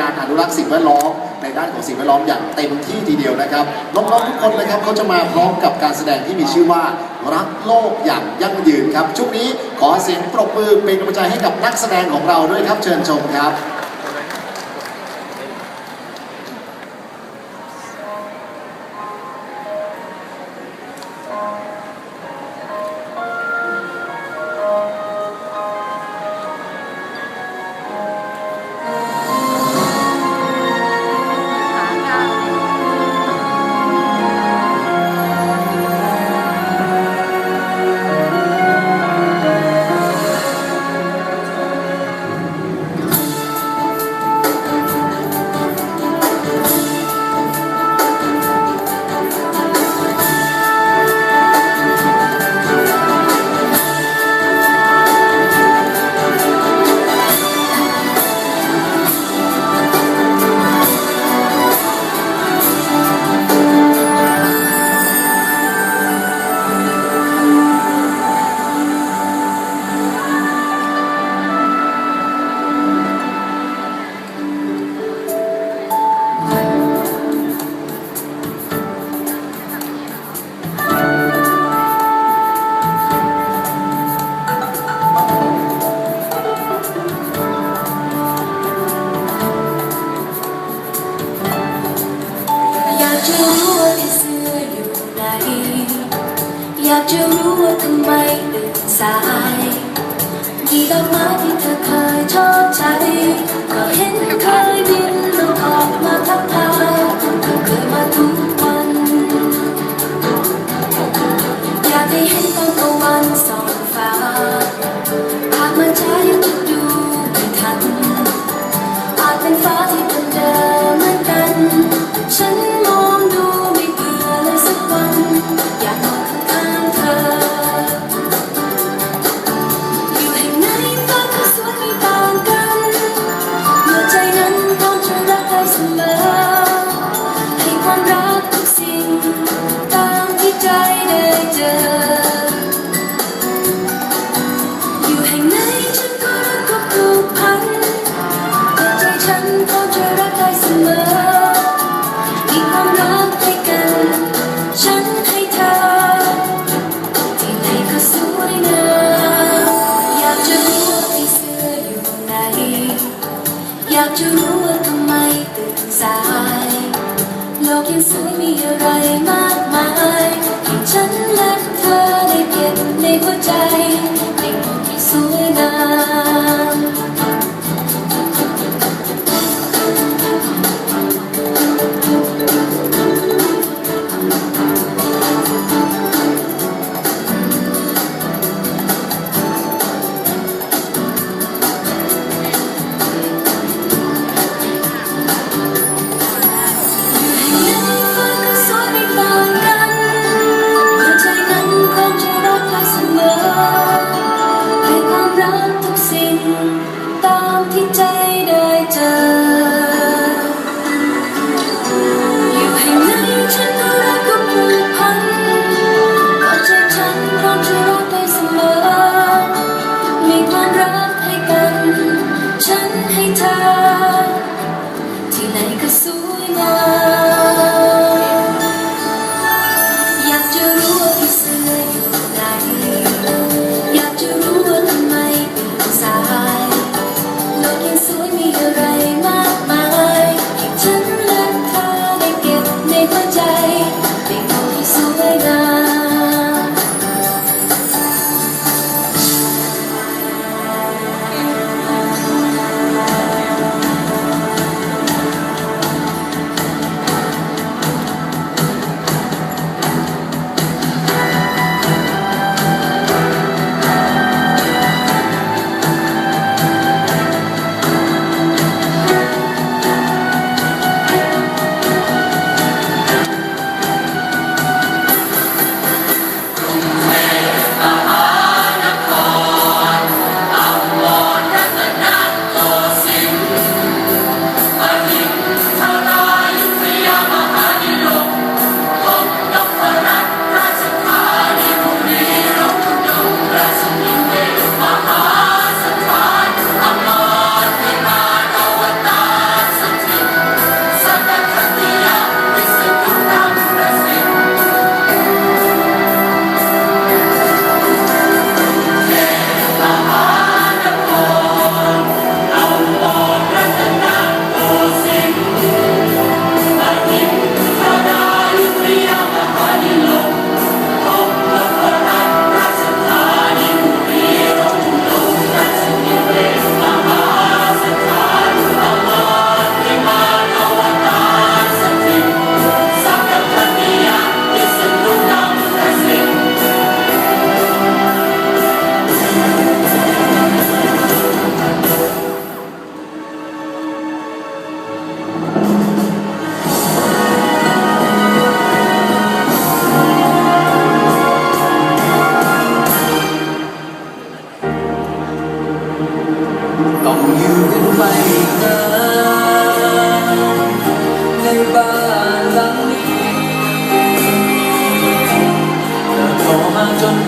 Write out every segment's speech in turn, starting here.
การอนุรักษ์สิ่งแวดล้อมในด้านของสิ่งแวดล้อมอย่างเต็มที่ทีเดียวนะครับน้องๆทุกคนนะครับเขาจะมาพร้อมกับการแสดงที่มีชื่อว่ารักโลกอย่างยั่งยืนครับช่วงนี้ขอเสียงปรบมือเป็นกำลังใจให้กับนักแสดงของเราด้วยครับเชิญชมครับ รู้ว่าทำไมตื่นสายมีดอกไม้ที่เธอเคยชอบใจก็เห็นเคยบินลงออกมาทักทาย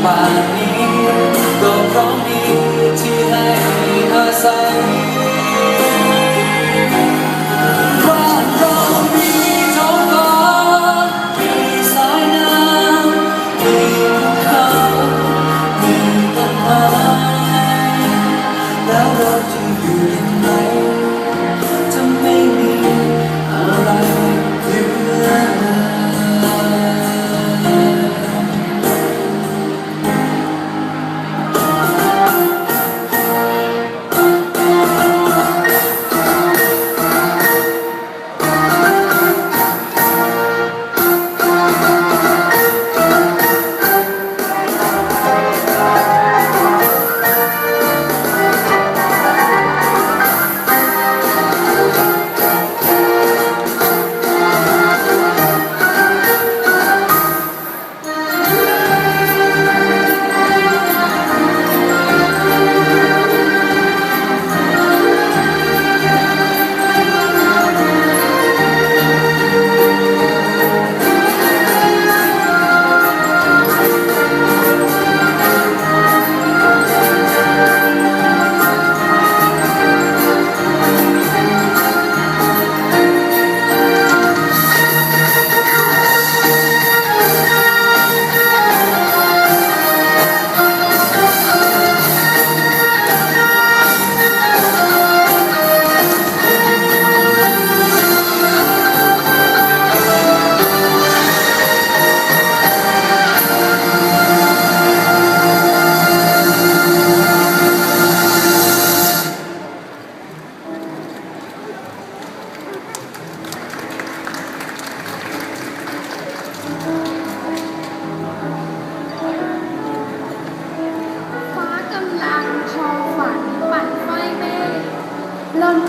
ป่านนี้ก็เพราะมีที่ให้อาศัย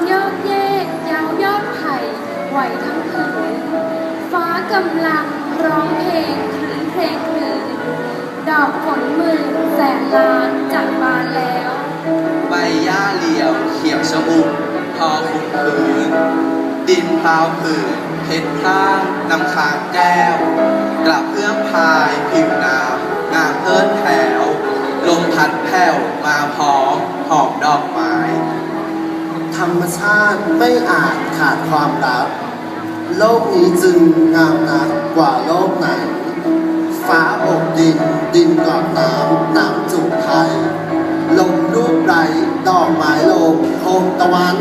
เยอะแยกยาวยอดไผ่ไหวทั้งผืนฟ้ากำลังร้องเพลงครื้นเพลงคืนดอกผลมื่นแสนล้านจักบานแล้ว ใบหญ้าเหลียวเขียวชะอุ่มพอคุ้มคืนดินพปล่ผืนเพชรท่าน้ำ ธรรมชาติไม่อาจขาดความรัก โลกนี้จึงงามนักกว่าโลกไหน ฟ้าอบดิน ดินกอดน้ำน้ำจุกไทยลมรูปไรดอกไม้ลมโคมตะวัน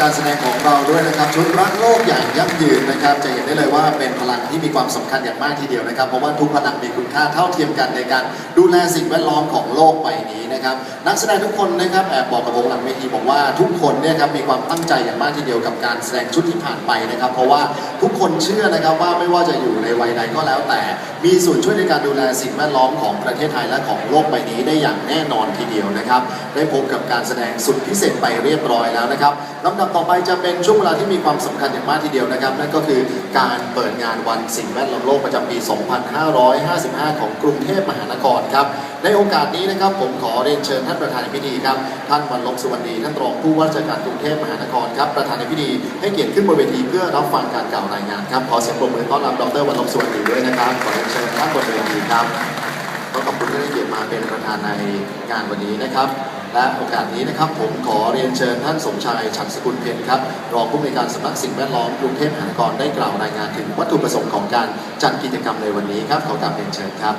การแสดงของเราด้วยนะครับชุดรักโลกอย่างยั่งยืนนะครับ จะเห็นได้เลยว่าเป็นพลังที่มีความสำคัญอย่างมากทีเดียวนะครับเพราะว่าทุกพลังมีคุณค่าเท่าเทียมกันในการดูแลสิ่งแวดล้อมของโลกใบนี้นะครับนักแสดงทุกคนนะครับแอบบอกกับผมหลังเวทีบอกว่าทุกคนเนี่ยครับมีความตั้งใจอย่างมากทีเดียวกับการแสดงชุดที่ผ่านไปนะครับ เพราะว่าทุกคนเชื่อนะครับว่าไม่ว่าจะอยู่ในวัยใดก็แล้วแต่ มีส่วนช่วยในการดูแลสิ่งแวดล้อมของประเทศไทยและของโลกใบนี้ได้อย่างแน่นอนทีเดียวนะครับได้พบกับการแสดงสุดพิเศษไปเรียบร้อยแล้วนะครับลำดับต่อไปจะเป็นช่วงเวลาที่มีความสำคัญอย่างมากทีเดียวนะครับ นั่นก็คือการเปิดงานวันสิ่งแวดล้อมโลกประจำปี 2555 ของกรุงเทพมหานครครับ ในโอกาสนี้นะครับผมขอเรียนเชิญท่านประธานในพิธีครับ ท่านวันลบสุวรรณดีท่านรองผู้ว่าราชการกรุงเทพมหานครครับประธานในพิธีให้เกียรติขึ้นบนเวทีเพื่อรับฟังการกล่าวรายงานครับขอเสียงปรบมือต้อนรับดรวันลบสุวรรณดีด้วยนะครับขอเรียนเชิญท่านบนเวทีครับก็ขอบคุณที่ได้เกียรติมาเป็นประธานในงานวันนี้นะครับ และโอกาสนี้นะครับผมขอเรียนเชิญท่านสมชายฉันสกุลเพ็ญครับรองผู้อำนวยการสำนักสิ่งแวดล้อมกรุงเทพมหานครได้กล่าวรายงานถึงวัตถุประสงค์ของการจัดกิจกรรมในวันนี้ครับขอกราบเรียนเชิญครับ